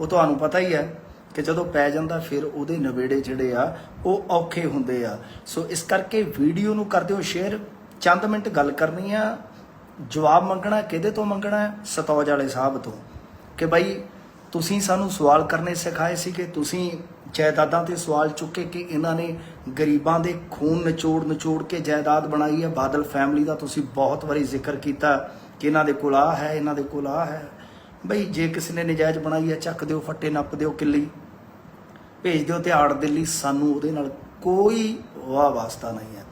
ਉਹ ਤੁਹਾਨੂੰ ਪਤਾ ਹੀ ਹੈ ਕਿ ਜਦੋਂ ਪੈ ਜਾਂਦਾ ਫਿਰ ਉਹਦੇ ਨਵੇੜੇ ਜਿਹੜੇ ਆ, ਉਹ ਔਖੇ ਹੁੰਦੇ ਆ। ਸੋ ਇਸ ਕਰਕੇ ਵੀਡੀਓ ਨੂੰ ਕਰ ਦਿਓ ਸ਼ੇਅਰ। ਚੰਦ ਮਿੰਟ ਗੱਲ ਕਰਨੀ ਆ। ਜਵਾਬ ਮੰਗਣਾ ਕਿਹਦੇ ਤੋਂ ਮੰਗਣਾ? ਹੈ ਸਤੌਜ ਵਾਲੇ ਸਾਹਿਬ ਤੋਂ। ਕਿ ਬਾਈ, ਤੁਸੀਂ ਸਾਨੂੰ ਸਵਾਲ ਕਰਨੇ ਸਿਖਾਏ ਸੀ ਕਿ ਤੁਸੀਂ ਜਾਇਦਾਦਾਂ ਤੇ ਸਵਾਲ ਚੁੱਕੇ ਕਿ ਇਹਨਾਂ ਨੇ ਗਰੀਬਾਂ ਦੇ ਖੂਨ ਨਿਚੋੜ ਨਿਚੋੜ ਕੇ ਜਾਇਦਾਦ ਬਣਾਈ ਹੈ ਬਾਦਲ ਫੈਮਿਲੀ ਦਾ ਤੁਸੀਂ ਬਹੁਤ ਵਾਰੀ ਜ਼ਿਕਰ ਕੀਤਾ ਕਿ ਇਹਨਾਂ ਦੇ ਕੋਲ ਆ ਹੈ, ਇਹਨਾਂ ਦੇ ਕੋਲ ਆ ਹੈ। ਬਈ ਜੇ ਕਿਸੇ ਨੇ ਨਜਾਇਜ਼ ਬਣਾਈ ਹੈ ਚੱਕ ਦਿਓ, ਫੱਟੇ ਨੱਪ ਦਿਓ ਕਿੱਲੀ। ਭੇਜ ਦਿਓ ਤੇ ਆੜ ਦਿੱਲੀ ਸਾਨੂੰ ਉਹਦੇ ਨਾਲ ਕੋਈ ਵਾਹ ਵਾਸਤਾ ਨਹੀਂ ਹੈ।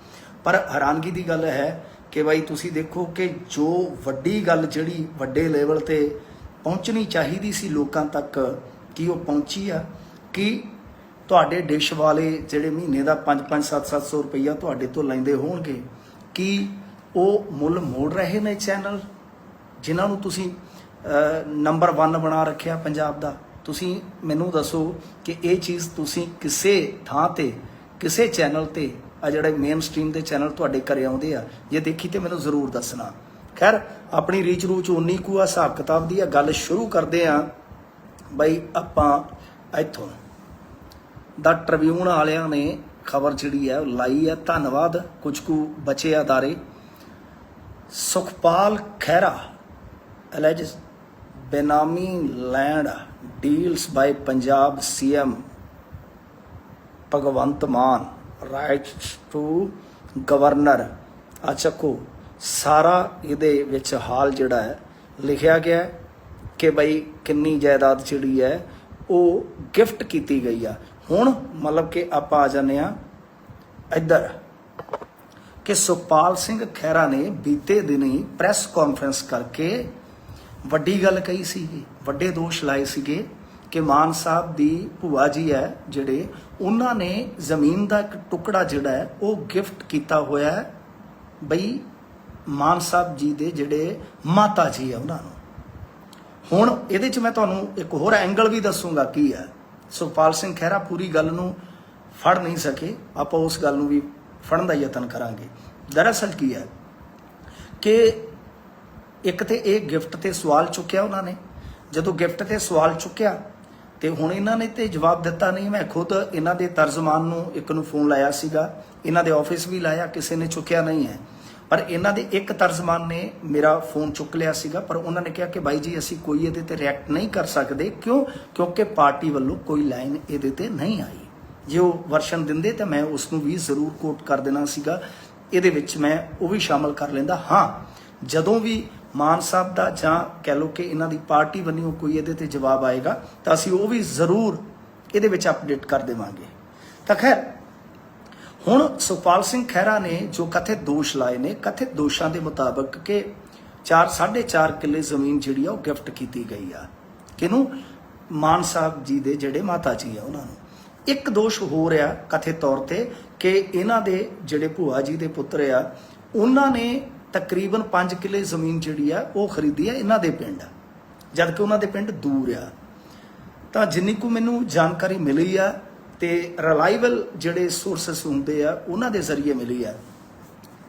ਪਰ ਹੈਰਾਨਗੀ ਦੀ ਗੱਲ ਹੈ ਕਿ ਬਾਈ ਤੁਸੀਂ ਦੇਖੋ ਕਿ ਜੋ ਵੱਡੀ ਗੱਲ ਜਿਹੜੀ ਵੱਡੇ ਲੈਵਲ ਤੇ ਪਹੁੰਚਣੀ ਚਾਹੀਦੀ ਸੀ ਲੋਕਾਂ ਤੱਕ, ਕੀ ਉਹ ਪਹੁੰਚੀ ਆ? ਕਿ ਤੁਹਾਡੇ ਡਿਸ਼ ਵਾਲੇ ਜਿਹੜੇ ਮਹੀਨੇ ਦਾ 5-5 7-700 ਰੁਪਈਆ ਤੁਹਾਡੇ ਤੋਂ ਲੈਂਦੇ ਹੋਣਗੇ, ਕਿ ਉਹ ਮੁੱਲ ਮੋੜ ਰਹੇ ਨੇ ਚੈਨਲ ਜਿਨ੍ਹਾਂ ਨੂੰ ਤੁਸੀਂ ਨੰਬਰ 1 ਬਣਾ ਰੱਖਿਆ ਪੰਜਾਬ ਦਾ। ਤੁਸੀਂ ਮੈਨੂੰ ਦੱਸੋ ਕਿ ਇਹ ਚੀਜ਼ ਤੁਸੀਂ ਕਿਸੇ ਥਾਂ ਤੇ, ਕਿਸੇ ਚੈਨਲ ਤੇ, ਆ ਜਿਹੜੇ ਮੇਨ ਸਟ੍ਰੀਮ ਦੇ ਚੈਨਲ ਤੁਹਾਡੇ ਘਰੇ ਆਉਂਦੇ ਆ, ਜੇ ਦੇਖੀ ਤੇ ਮੈਨੂੰ ਜ਼ਰੂਰ ਦੱਸਣਾ। ਖੈਰ, ਆਪਣੀ ਰੀਚ ਰੂਚ ਉਨੀ ਕੁ ਆ, ਹਿਸਾਬ ਕਿਤਾਬ ਦੀ ਆ, ਗੱਲ ਸ਼ੁਰੂ ਕਰਦੇ ਆ ਬਈ ਆਪਾਂ ਇੱਥੋਂ। ਦਾ ਟ੍ਰਿਬਿਊਨ ਵਾਲਿਆਂ ਨੇ ਖਬਰ ਜਿਹੜੀ ਹੈ ਉਹ ਲਾਈ ਹੈ ਧੰਨਵਾਦ, ਕੁਝ ਕੁ ਬਚੇ ਅਦਾਰੇ Sukhpal Khaira alleges benami land deals by Punjab CM Bhagwant Mann, writes to governor ਆ ਚੱਕੋ ਸਾਰਾ ਇਹਦੇ ਵਿੱਚ ਹਾਲ ਜਿਹੜਾ ਹੈ, ਲਿਖਿਆ ਗਿਆ ਹੈ ਕਿ ਬਈ ਕਿੰਨੀ ਜਾਇਦਾਦ ਜਿਹੜੀ ਹੈ, ਉਹ ਗਿਫਟ ਕੀਤੀ ਗਈ ਆ। ਹੁਣ ਮਤਲਬ ਕਿ ਆਪਾਂ ਆ ਜਾਂਦੇ ਆ ਇੱਧਰ, ਕਿ ਸੁਖਪਾਲ ਸਿੰਘ ਖਹਿਰਾ ਨੇ ਬੀਤੇ ਦਿਨੀ ਪ੍ਰੈਸ ਕਾਨਫਰੰਸ ਕਰਕੇ ਵੱਡੀ ਗੱਲ ਕਹੀ ਸੀਗੀ, ਵੱਡੇ ਦੋਸ਼ ਲਾਏ ਸੀਗੇ ਕਿ ਮਾਨ ਸਾਹਿਬ ਦੀ ਭੂਆ ਜੀ ਹੈ ਜਿਹੜੇ, ਉਹਨਾਂ ਨੇ ਜ਼ਮੀਨ ਦਾ ਇੱਕ ਟੁਕੜਾ ਜਿਹੜਾ ਹੈ, ਉਹ ਗਿਫਟ ਕੀਤਾ ਹੋਇਆ ਹੈ ਬਈ ਮਾਨ ਸਾਹਿਬ ਜੀ ਦੇ ਜਿਹੜੇ ਮਾਤਾ ਜੀ ਆ ਉਹਨਾਂ ਨੂੰ। ਹੁਣ ਇਹਦੇ ਚ ਮੈਂ ਤੁਹਾਨੂੰ ਇੱਕ ਹੋਰ ਐਂਗਲ ਵੀ ਦੱਸੂਗਾ ਕੀ ਹੈ। ਸੁਖਪਾਲ ਸਿੰਘ ਖਹਿਰਾ ਪੂਰੀ ਗੱਲ ਨੂੰ ਫੜ ਨਹੀਂ ਸਕੇ, ਆਪਾਂ ਉਸ ਗੱਲ ਨੂੰ ਵੀ ਫੜਨ ਦਾ ਯਤਨ ਕਰਾਂਗੇ। ਦਰਅਸਲ ਕੀ ਹੈ ਕਿ ਇੱਕ ਤੇ ਇਹ ਗਿਫਟ ਤੇ ਸਵਾਲ ਚੁੱਕਿਆ ਉਹਨਾਂ ਨੇ। ਜਦੋਂ ਗਿਫਟ ਤੇ ਸਵਾਲ ਚੁੱਕਿਆ, ਤੇ ਹੁਣ ਇਹਨਾਂ ਨੇ ਤੇ ਜਵਾਬ ਦਿੱਤਾ ਨਹੀਂ, ਮੈਂ ਖੁਦ ਇਹਨਾਂ ਦੇ ਤਰਜਮਾਨ ਨੂੰ ਇੱਕ ਨੂੰ ਫੋਨ ਲਾਇਆ ਸੀਗਾ। ਇਹਨਾਂ ਦੇ ਆਫਿਸ ਵੀ ਲਾਇਆ, ਕਿਸੇ ਨੇ ਚੁੱਕਿਆ ਨਹੀਂ ਹੈ। ਪਰ ਇਹਨਾਂ ਦੇ ਇੱਕ ਤਰਜਮਾਨ ਨੇ ਮੇਰਾ ਫੋਨ ਚੁੱਕ ਲਿਆ ਸੀਗਾ, ਪਰ ਉਹਨਾਂ ਨੇ ਕਿਹਾ ਕਿ ਬਾਈ ਜੀ, ਅਸੀਂ ਕੋਈ ਇਹਦੇ ਤੇ ਰਿਐਕਟ ਨਹੀਂ ਕਰ ਸਕਦੇ। ਕਿਉਂ? ਕਿਉਂਕਿ ਪਾਰਟੀ ਵੱਲੋਂ ਕੋਈ ਲਾਈਨ ਇਹਦੇ ਤੇ ਨਹੀਂ ਆਈ। ਜੇ ਉਹ ਵਰਸ਼ਨ ਦਿੰਦੇ ਤਾਂ ਮੈਂ ਉਸ ਨੂੰ ਵੀ ਜ਼ਰੂਰ ਕੋਟ ਕਰ ਦੇਣਾ ਸੀਗਾ। ਇਹਦੇ ਵਿੱਚ ਮੈਂ ਉਹ ਵੀ ਸ਼ਾਮਲ ਕਰ ਲੈਂਦਾ। ਹਾਂ, ਜਦੋਂ ਵੀ ਮਾਨ ਸਾਹਿਬ ਦਾ ਜਾਂ ਕਹਿ ਲਓ ਕਿ ਇਹਨਾਂ ਦੀ ਪਾਰਟੀ ਵੱਲੋਂ ਕੋਈ ਇਹਦੇ ਤੇ ਜਵਾਬ ਆਏਗਾ, ਤਾਂ ਅਸੀਂ ਉਹ ਵੀ ਜ਼ਰੂਰ ਇਹਦੇ ਵਿੱਚ ਅਪਡੇਟ ਕਰ ਦੇਵਾਂਗੇ। ਤਾਂ ਖੈਰ, ਹੁਣ ਸੁਖਪਾਲ ਸਿੰਘ ਖਹਿਰਾ ਨੇ ਜੋ ਕਥਿਤ ਦੋਸ਼ ਲਾਏ ਨੇ, ਕਥਿਤ ਦੋਸ਼ਾਂ ਦੇ ਮੁਤਾਬਕ ਕਿ 4 4.5 ਕਿੱਲੇ ਜ਼ਮੀਨ ਜਿਹੜੀ ਆ ਉਹ ਗਿਫਟ ਕੀਤੀ ਗਈ ਆ। ਕਿਹਨੂੰ? ਮਾਨ ਸਾਹਿਬ ਜੀ ਦੇ ਜਿਹੜੇ ਮਾਤਾ ਜੀ ਆ ਉਹਨਾਂ ਨੂੰ। ਇੱਕ ਦੋਸ਼ ਹੋ ਰਿਹਾ ਕਥਿਤ ਤੌਰ ਤੇ ਕਿ ਇਹਨਾਂ ਦੇ ਜਿਹੜੇ ਭੂਆ ਜੀ ਦੇ ਪੁੱਤਰ ਆ, ਉਹਨਾਂ ਨੇ ਤਕਰੀਬਨ 5 ਕਿੱਲੇ ਜ਼ਮੀਨ ਜਿਹੜੀ ਆ, ਉਹ ਖਰੀਦੀ ਆ, ਇਹਨਾਂ ਦੇ ਪਿੰਡ। ਜਦ ਕਿ ਉਹਨਾਂ ਦੇ ਪਿੰਡ ਦੂਰ ਆ। ਤਾਂ ਜਿੰਨੀ ਕੁ ਮੈਨੂੰ ਜਾਣਕਾਰੀ ਮਿਲੀ ਆ ਤੇ ਰਿਲਾਈਬਲ ਜਿਹੜੇ ਸੋਰਸਸ ਹੁੰਦੇ ਆ, ਉਹਨਾਂ ਦੇ ਜ਼ਰੀਏ ਮਿਲੀ ਆ।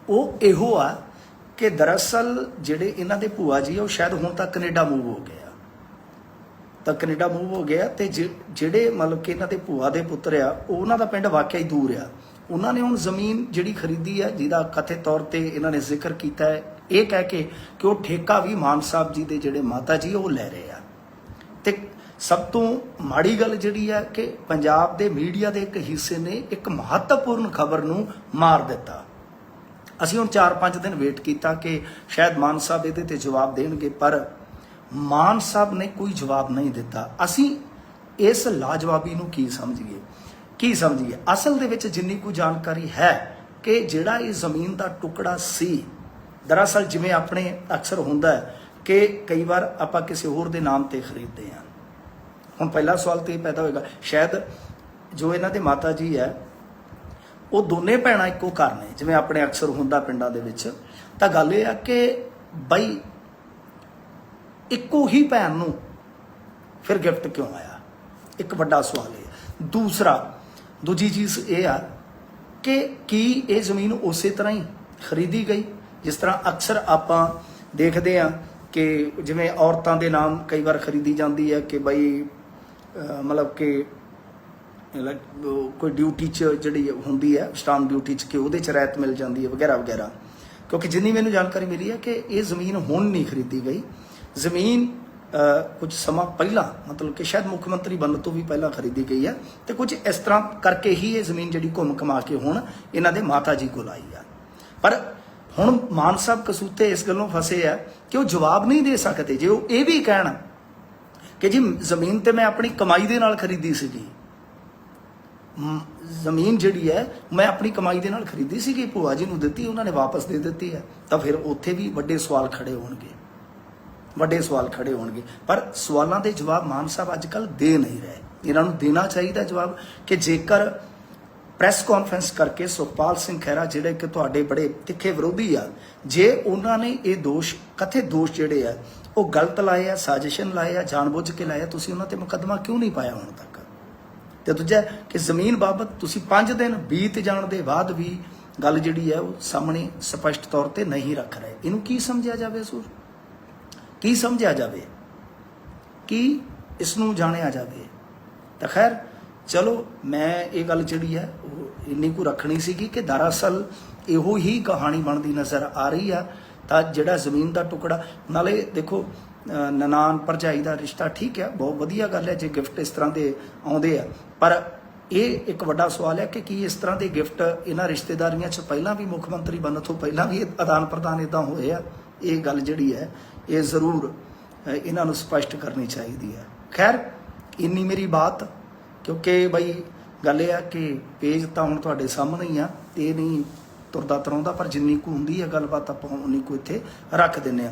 ਉਹ ਇਹੋ ਆ ਕਿ ਦਰਅਸਲ ਜਿਹੜੇ ਇਹਨਾਂ ਦੇ ਭੂਆ ਜੀ ਆ, ਉਹ ਸ਼ਾਇਦ ਹੁਣ ਤੱਕ ਕੈਨੇਡਾ ਮੂਵ ਹੋ ਗਏ ਆ। ਤਾਂ ਕੈਨੇਡਾ ਮੂਵ ਹੋ ਗਿਆ ਤੇ ਜਿ- ਜਿਹੜੇ ਮਤਲਬ ਕਿ ਇਹਨਾਂ ਦੇ ਭੂਆ ਦੇ ਪੁੱਤਰ ਆ, ਉਹ ਉਹਨਾਂ ਦਾ ਪਿੰਡ ਵਾਕਿਆ ਹੀ ਦੂਰ ਆ। ਉਹਨਾਂ ਨੇ ਹੁਣ ਜ਼ਮੀਨ ਜਿਹੜੀ ਖਰੀਦੀ ਹੈ, ਜਿਹਦਾ ਕਥਿਤ ਤੌਰ ਤੇ ਇਹਨਾਂ ਨੇ ਜ਼ਿਕਰ ਕੀਤਾ ਹੈ, ਇਹ ਕਹਿ ਕੇ ਕਿ ਉਹ ਠੇਕਾ ਵੀ ਮਾਨ ਸਾਹਿਬ ਜੀ ਦੇ ਜਿਹੜੇ ਮਾਤਾ ਜੀ, ਉਹ ਲੈ ਰਹੇ ਆ। ਤੇ ਸਭ ਤੋਂ ਮਾੜੀ ਗੱਲ ਜਿਹੜੀ ਹੈ ਕਿ ਪੰਜਾਬ ਦੇ ਮੀਡੀਆ ਦੇ ਇੱਕ ਹਿੱਸੇ ਨੇ ਇੱਕ ਮਹੱਤਵਪੂਰਨ ਖਬਰ ਨੂੰ ਮਾਰ ਦਿੱਤਾ। ਅਸੀਂ ਹੁਣ 4-5 ਦਿਨ ਵੇਟ ਕੀਤਾ ਕਿ ਸ਼ਾਇਦ ਮਾਨ ਸਾਹਿਬ ਇਹਦੇ ਤੇ ਜਵਾਬ ਦੇਣਗੇ, ਪਰ ਮਾਨ ਸਾਹਿਬ ਨੇ ਕੋਈ ਜਵਾਬ ਨਹੀਂ ਦਿੱਤਾ। ਅਸੀਂ ਇਸ ਲਾਜਵਾਬੀ ਨੂੰ ਕੀ ਸਮਝੀਏ? ਕੀ ਸਮਝੀਏ? ਅਸਲ ਦੇ ਵਿੱਚ ਜਿੰਨੀ ਕੁ ਜਾਣਕਾਰੀ ਹੈ ਕਿ ਜਿਹੜਾ ਇਹ ਜ਼ਮੀਨ ਦਾ ਟੁਕੜਾ ਸੀ, ਦਰਅਸਲ ਜਿਵੇਂ ਆਪਣੇ ਅਕਸਰ ਹੁੰਦਾ ਹੈ ਕਿ ਕਈ ਵਾਰ ਆਪਾਂ ਕਿਸੇ ਹੋਰ ਦੇ ਨਾਮ ਤੇ ਖਰੀਦਦੇ ਹਾਂ। ਹੁਣ ਪਹਿਲਾ ਸਵਾਲ ਤੇ ਇਹ ਪੈਦਾ ਹੋਏਗਾ, ਸ਼ਾਇਦ ਜੋ ਇਹਨਾਂ ਦੇ ਮਾਤਾ ਜੀ ਹੈ, ਉਹ ਦੋਨੇ ਭੈਣਾਂ ਇੱਕੋ ਘਰ ਨੇ, ਜਿਵੇਂ ਆਪਣੇ ਅਕਸਰ ਹੁੰਦਾ ਪਿੰਡਾਂ ਦੇ ਵਿੱਚ। ਤਾਂ ਗੱਲ ਇਹ ਆ ਕਿ ਬਈ ਇੱਕੋ ਹੀ ਭੈਣ ਨੂੰ ਫਿਰ ਗਿਫਟ ਕਿਉਂ ਆਇਆ? ਇੱਕ ਵੱਡਾ ਸਵਾਲ ਇਹ। ਹੈ। ਦੂਸਰਾ ਦੂਜੀ ਚੀਜ਼ ਇਹ ਆ ਕਿ ਕੀ ਇਹ ਜ਼ਮੀਨ ਉਸੇ ਤਰ੍ਹਾਂ ਹੀ ਖਰੀਦੀ ਗਈ, ਜਿਸ ਤਰ੍ਹਾਂ ਅਕਸਰ ਆਪਾਂ ਦੇਖਦੇ ਆ ਕਿ ਜਿਵੇਂ ਔਰਤਾਂ ਦੇ ਨਾਮ ਕਈ ਵਾਰ ਖਰੀਦੀ ਜਾਂਦੀ ਹੈ ਕਿ ਬਈ ਮਤਲਬ ਕਿ ਕੋਈ ਡਿਊਟੀ ਚ ਜਿਹੜੀ ਹੁੰਦੀ ਹੈ ਸਟਾਮ ਡਿਊਟੀ ਚ ਕਿ ਉਹਦੇ ਚ ਰਾਇਤ ਮਿਲ ਜਾਂਦੀ ਹੈ ਵਗੈਰਾ ਵਗੈਰਾ। ਕਿਉਂਕਿ ਜਿੰਨੀ ਮੈਨੂੰ ਜਾਣਕਾਰੀ ਮਿਲੀ ਹੈ ਕਿ ਇਹ ਜ਼ਮੀਨ ਹੁਣ ਨਹੀਂ ਖਰੀਦੀ ਗਈ। ਜ਼ਮੀਨ ਕੁਝ ਸਮਾਂ ਪਹਿਲਾਂ, ਮਤਲਬ ਕਿ ਸ਼ਾਇਦ ਮੁੱਖ ਮੰਤਰੀ ਬਣਨ ਤੋਂ ਵੀ ਪਹਿਲਾਂ ਖਰੀਦੀ ਗਈ ਹੈ ਤੇ ਕੁਝ ਇਸ ਤਰ੍ਹਾਂ ਕਰਕੇ ਹੀ ਇਹ ਜ਼ਮੀਨ ਜਿਹੜੀ ਘੁੰਮ ਕਮਾ ਕੇ ਹੁਣ ਇਹਨਾਂ ਦੇ ਮਾਤਾ ਜੀ ਕੋਲ ਆਈ ਆ ਪਰ ਹੁਣ ਮਾਨ ਸਾਹਿਬ ਕਸੂਤੇ ਇਸ ਗੱਲੋਂ ਫਸੇ ਆ ਕਿ ਉਹ ਜਵਾਬ ਨਹੀਂ ਦੇ ਸਕਦੇ। ਜੇ ਉਹ ਇਹ ਵੀ ਕਹਿਣ ਕਿ ਜੀ, ਜ਼ਮੀਨ ਤੇ ਮੈਂ ਆਪਣੀ ਕਮਾਈ ਦੇ ਨਾਲ ਖਰੀਦੀ ਸੀਗੀ ਜ਼ਮੀਨ ਜਿਹੜੀ ਹੈ, ਮੈਂ ਆਪਣੀ ਕਮਾਈ ਦੇ ਨਾਲ ਖਰੀਦੀ ਸੀਗੀ, ਭੂਆ ਜੀ ਨੂੰ ਦਿੱਤੀ, ਉਹਨਾਂ ਨੇ ਵਾਪਸ ਦੇ ਦਿੱਤੀ ਹੈ, ਤਾਂ ਫਿਰ ਉੱਥੇ ਵੀ ਵੱਡੇ ਸਵਾਲ ਖੜੇ ਹੋਣਗੇ। ਵੱਡੇ ਸਵਾਲ ਖੜੇ ਹੋਣਗੇ। ਪਰ ਸਵਾਲਾਂ ਦੇ ਜਵਾਬ ਮਾਨ ਸਾਹਿਬ ਅੱਜ ਕੱਲ ਦੇ ਨਹੀਂ ਰਹੇ। ਇਹਨਾਂ ਨੂੰ ਦੇਣਾ ਚਾਹੀਦਾ ਜਵਾਬ ਕਿ ਜੇਕਰ ਪ੍ਰੈਸ ਕਾਨਫਰੰਸ ਕਰਕੇ ਸੁਖਪਾਲ ਸਿੰਘ ਖਹਿਰਾ ਜਿਹੜੇ ਕਿ ਤੁਹਾਡੇ ਬੜੇ ਤਿੱਖੇ ਵਿਰੋਧੀ ਆ, ਜੇ ਉਹਨਾਂ ਨੇ ਇਹ ਦੋਸ਼, ਕਥੇ ਦੋਸ਼ ਜਿਹੜੇ ਆ, ਉਹ ਗਲਤ ਲਾਏ ਆ ਸਾਜ਼ਿਸ਼ਨ ਲਾਏ ਆ, ਜਾਣਬੁੱਝ ਕੇ ਲਾਏ ਆ, ਤੁਸੀਂ ਉਹਨਾਂ ਤੇ ਮੁਕੱਦਮਾ ਕਿਉਂ ਨਹੀਂ ਪਾਇਆ ਹੁਣ ਤੱਕ? ਤੇ ਦੂਜਾ ਕਿ ਜ਼ਮੀਨ ਬਾਬਤ ਤੁਸੀਂ 5 ਦਿਨ ਬੀਤ ਜਾਣ ਦੇ ਬਾਅਦ ਵੀ ਗੱਲ ਜਿਹੜੀ ਹੈ ਉਹ ਸਾਹਮਣੇ ਸਪਸ਼ਟ ਤੌਰ ਤੇ ਨਹੀਂ ਰੱਖ ਰਹੇ। ਇਹਨੂੰ ਕੀ ਸਮਝਿਆ ਜਾਵੇ ਸੂਰ ਕੀ ਸਮਝਿਆ ਜਾਵੇ? ਕੀ ਇਸ ਨੂੰ ਜਾਣਿਆ ਜਾਵੇ? ਤਾਂ ਖੈਰ, ਚਲੋ, ਮੈਂ ਇਹ ਗੱਲ ਜਿਹੜੀ ਹੈ, ਉਹ ਇੰਨੀ ਕੁ ਰੱਖਣੀ ਸੀਗੀ ਕਿ ਦਰਅਸਲ ਇਹੋ ਹੀ ਕਹਾਣੀ ਬਣਦੀ ਨਜ਼ਰ ਆ ਰਹੀ ਆ, ਤਾਂ ਜਿਹੜਾ ਜ਼ਮੀਨ ਦਾ ਟੁਕੜਾ, ਨਾਲੇ ਦੇਖੋ, ਅਹ ਨਨਾਣ ਭਰਜਾਈ ਦਾ ਰਿਸ਼ਤਾ ਠੀਕ ਹੈ ਬਹੁਤ ਵਧੀਆ ਗੱਲ ਹੈ, ਜੇ ਗਿਫਟ ਇਸ ਤਰ੍ਹਾਂ ਦੇ ਆਉਂਦੇ ਆ। ਪਰ ਇਹ ਇੱਕ ਵੱਡਾ ਸਵਾਲ ਹੈ ਕਿ ਕੀ ਇਸ ਤਰ੍ਹਾਂ ਦੇ ਗਿਫਟ ਇਹਨਾਂ ਰਿਸ਼ਤੇਦਾਰੀਆਂ 'ਚ ਪਹਿਲਾਂ ਵੀ ਮੁੱਖ ਮੰਤਰੀ ਬਣਨ ਤੋਂ ਪਹਿਲਾਂ ਵੀ ਆਦਾਨ ਪ੍ਰਦਾਨ ਇਦਾਂ ਹੋਏ ਆ? ਇਹ ਗੱਲ ਜਿਹੜੀ ਹੈ ਇਹ ਜ਼ਰੂਰ ਇਹਨਾਂ ਨੂੰ ਸਪਸ਼ਟ ਕਰਨੀ ਚਾਹੀਦੀ ਹੈ। ਖੈਰ, ਇੰਨੀ ਮੇਰੀ ਬਾਤ, ਕਿਉਂਕਿ ਬਈ ਗੱਲ ਇਹ ਆ ਕਿ ਪੇਜ ਤਾਂ ਹੁਣ ਤੁਹਾਡੇ ਸਾਹਮਣੇ ਹੀ ਆ ਤੇ ਇਹ ਨਹੀਂ ਤੁਰਦਾ ਤਰਾਉਂਦਾ ਪਰ ਜਿੰਨੀ ਕੁ ਹੁੰਦੀ ਹੈ ਗੱਲਬਾਤ ਆਪਾਂ ਉਨੀ ਕੁ ਇੱਥੇ ਰੱਖ ਦਿੰਨੇ ਆ